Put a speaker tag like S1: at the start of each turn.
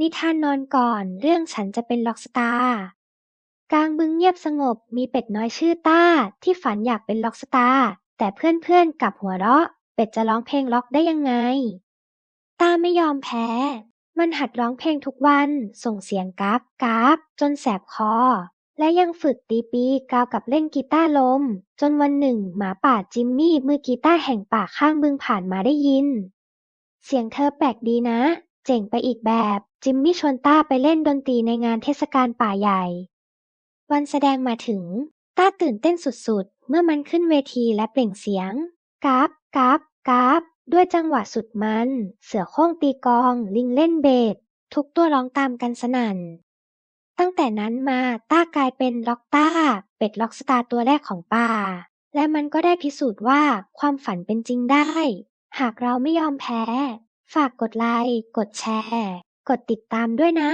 S1: นิทานนอนก่อนเรื่องฉันจะเป็นล็อกสตาร์กลางบึงเงียบสงบมีเป็ดน้อยชื่อต้า ที่ฝันอยากเป็นล็อกสตาร์แต่เพื่อนๆกลับหัวเราะ เป็ดจะร้องเพลงล็อกได้ยังไง ต้าไม่ยอมแพ้ มันหัดร้องเพลงทุกวัน ส่งเสียงกราฟกราฟจนแสบคอ และยังฝึกตีปีกาวกับเล่นกีตาร์ลม จนวันหนึ่งหมาป่าจิมมี่มือกีตาร์แห่งป่าข้างบึงผ่านมาได้ยิน เสียงเธอแปลกดีนะ เจ๋งไปอีกแบบ จิมมี่ชวนต้าไปเล่นดนตรีในงานเทศกาลป่าใหญ่ วันแสดงมาถึง ต้าตื่นเต้นสุดๆ เมื่อมันขึ้นเวทีและเปล่งเสียงกราฟกราฟกราฟด้วยจังหวะสุดมัน เสือโคร่งตีกอง ลิงเล่นเบสทุกตัวร้องตามกันสนั่น ตั้งแต่นั้นมาต้ากลายเป็นล็อกต้า เป็ดล็อกสตาร์ตัวแรกของป่า และมันก็ได้พิสูจน์ว่าความฝันเป็นจริงได้ หากเราไม่ยอมแพ้ ฝากกดไลค์ กดแชร์ กดติดตามด้วยนะ